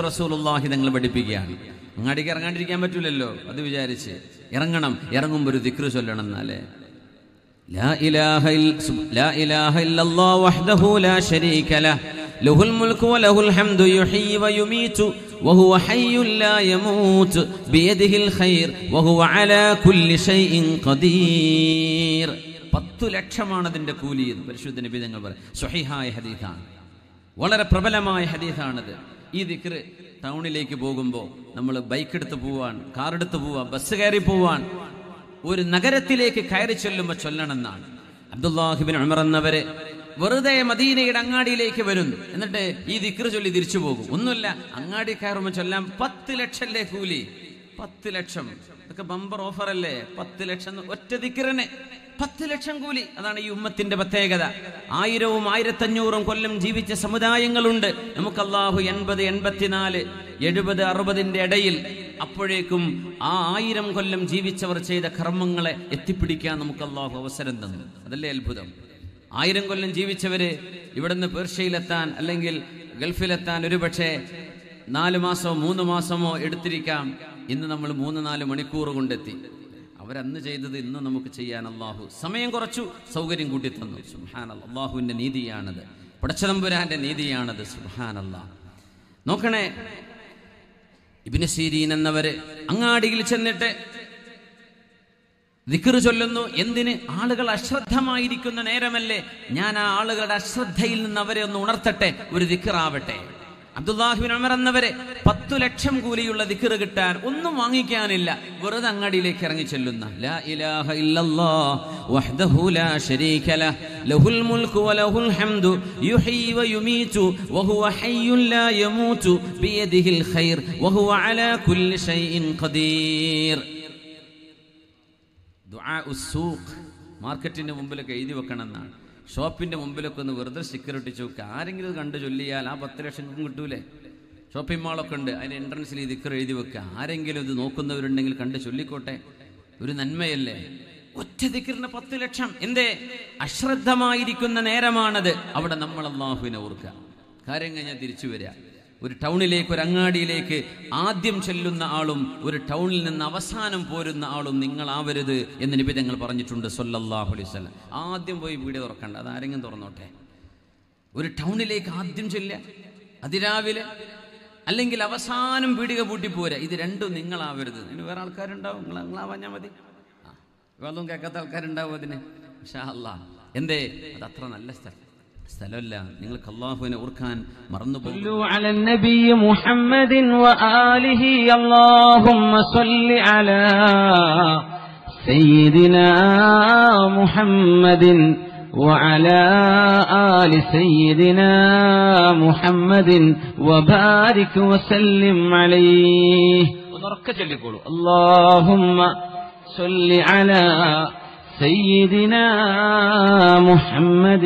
റസൂലുള്ളാഹി തങ്ങൾ പഠിപ്പിക്കുകയാണ്. അങ്ങാടിക്ക് ഇറങ്ങാണ്ടിരിക്കാൻ പറ്റൂലല്ലോ അത് വിചാരിച്ച്. ഇറങ്ങണം ഇറങ്ങുമ്പോൾ ഒരു ദിക്റ് ചൊല്ലണം എന്നാലേ لا إله إلا കൂലി പരിശുദ്ധ നിബിധങ്ങൾ ഹദീസാണ്. വളരെ പ്രബലമായ ഹദീസാണത്. ഈ ദിക്റ് ടൗണിലേക്ക് പോകുമ്പോൾ നമ്മൾ ബൈക്ക് എടുത്ത് പോവാൻ കാർ എടുത്ത് പോവാൻ ബസ് കയറി പോവാൻ ഒരു നഗരത്തിലേക്ക് കയറി ചൊല്ലുമ്പോൾ ചൊല്ലണമെന്നാണ്. അബ്ദുല്ലാഹിബിൻ ഉമർ വെറുതെ മദീനയുടെ അങ്ങാടിയിലേക്ക് വരുന്നു. എന്നിട്ട് ഈ ദിക്റ് ചൊല്ലി തിരിച്ചു പോകും. ഒന്നുമില്ല അങ്ങാടി കയറുമ്പോൾ ചൊല്ലാൻ പത്ത് ലക്ഷം കൂലി പത്ത് ലക്ഷം. ഇതൊക്കെ ബമ്പർ ഓഫർ അല്ലേ? പത്ത് ലക്ഷം ഒറ്റ ദിക്കിറന്. പത്ത് ലക്ഷം കൂലി. അതാണ് ഈ ഉമ്മത്തിന്റെ പ്രത്യേകത. ആയിരവും ആയിരത്തഞ്ഞൂറും കൊല്ലം ജീവിച്ച സമുദായങ്ങളുണ്ട്. നമുക്ക് അള്ളാഹു എൺപത് എൺപത്തിനാല് എഴുപത് അറുപതിന്റെ ഇടയിൽ അപ്പോഴേക്കും ആ ആയിരം കൊല്ലം ജീവിച്ചവർ ചെയ്ത കർമ്മങ്ങളെ എത്തിപ്പിടിക്കാൻ നമുക്ക് അള്ളാഹു അവസരം തന്നു. അതല്ലേ അത്ഭുതം? ആയിരം കൊല്ലം ജീവിച്ചവര് ഇവിടുന്ന് പേർഷ്യയിലെത്താൻ അല്ലെങ്കിൽ ഗൾഫിലെത്താൻ ഒരുപക്ഷെ നാല് മാസമോ മൂന്ന് മാസമോ എടുത്തിരിക്കാം. ഇന്ന് നമ്മൾ മൂന്ന് നാല് മണിക്കൂർ കൊണ്ടെത്തി. അവരന്ന് ചെയ്തത് ഇന്ന് നമുക്ക് ചെയ്യാൻ അള്ളാഹു സമയം കുറച്ചു സൗകര്യം കൂട്ടി തന്നു സുഹാൻ അള്ളാഹുവിന്റെ നീതിയാണത്. പടച്ചതമ്പുരാന്റെ നീതിയാണത് സുഹാൻ അള്ളാഹ് നോക്കണേ ഇബിന് സീരീൻ എന്നവര് അങ്ങാടിയിൽ ചെന്നിട്ട് ദിക്കറ് ചൊല്ലുന്നു. എന്തിന്? ആളുകൾ അശ്രദ്ധമായിരിക്കുന്ന നേരമല്ലേ? ഞാൻ ആ ആളുകളുടെ അശ്രദ്ധയിൽ നിന്ന് അവരെ ഒന്ന് ഉണർത്തട്ടെ ഒരു ദിക്റാവട്ടെ. അബ്ദുല്ലാഹിബിൻ അമർ എന്നവരെ പത്തു ലക്ഷം കൂലിയുള്ള ദിക്കറ് കിട്ടാൻ ഒന്നും വാങ്ങിക്കാനില്ല. വെറുതെ അങ്ങാടിയിലേക്ക് ഇറങ്ങി ചെല്ലുന്ന ലാ ഇലാഹ വഹ്ദഹു ലാ വലഹുൽ ഹംദു ഖൈർ അലാ കുല്ലി ഖദീർ. മാർക്കറ്റിന്റെ മുമ്പിലൊക്കെ എഴുതി വെക്കണം എന്നാണ് ഷോപ്പിന്റെ മുമ്പിലൊക്കെ ഒന്ന് വെറുതെ ഒട്ടിച്ചു വെക്കുക ആരെങ്കിലും കണ്ട് ചൊല്ലിയാൽ ആ പത്ത് ലക്ഷം കിട്ടൂലേ? ഷോപ്പിംഗ് മാളൊക്കെ ഉണ്ട്. അതിന്റെ എൻട്രൻസിൽ ഈ ദിക്കർ എഴുതി വെക്കുക ആരെങ്കിലും ഇത് നോക്കുന്നവരുണ്ടെങ്കിൽ കണ്ട് ചൊല്ലിക്കോട്ടെ. ഒരു നന്മയല്ലേ? ഒറ്റ ദിക്കറിന് പത്ത് ലക്ഷം. എന്തേ? അശ്രദ്ധമായിരിക്കുന്ന നേരമാണത്. അവിടെ നമ്മൾ അള്ളാഹുവിനെ ഓർക്കുക. കാര്യം കഴിഞ്ഞാൽ തിരിച്ചു വരിക. ഒരു ടൗണിലേക്ക് ഒരു അങ്ങാടിയിലേക്ക് ആദ്യം ചെല്ലുന്ന ആളും ഒരു ടൗണിൽ നിന്ന് അവസാനം പോരുന്ന ആളും നിങ്ങളാവരുത് എന്ന് നിബിധങ്ങൾ പറഞ്ഞിട്ടുണ്ട് സൊല്ലാഹു അലൈഹി ആദ്യം പോയി വീട് തുറക്കണ്ട അത് ആരെങ്കിലും തുറന്നോട്ടെ? ഒരു ടൗണിലേക്ക് ആദ്യം ചെല്ലുക അതിരാവിലെ അല്ലെങ്കിൽ അവസാനം പീടിക പൂട്ടി പോരാ ഇത് രണ്ടും നിങ്ങളാവരുത്. ഇനി വേറെ ആൾക്കാരുണ്ടാവും നിങ്ങൾ നിങ്ങളാവാഞ്ഞാൽ മതി. ഇതൊന്നും കേൾക്കാത്ത ആൾക്കാരുണ്ടാവും അതിന്. ഷാ അല്ലാ എന്തേ? അത് അത്ര നല്ല സ്ഥലം. സ്ഥലമല്ല നിങ്ങൾക്ക് അള്ളാഹുവിനെ ഓർക്കാൻ മറന്നുപോകും صلوا على النبي محمد وآله اللهم صل على سيدنا محمد وعلى آل سيدنا محمد وبارك وسلم عليه ونركز لقولوا اللهم صل على سيدنا محمد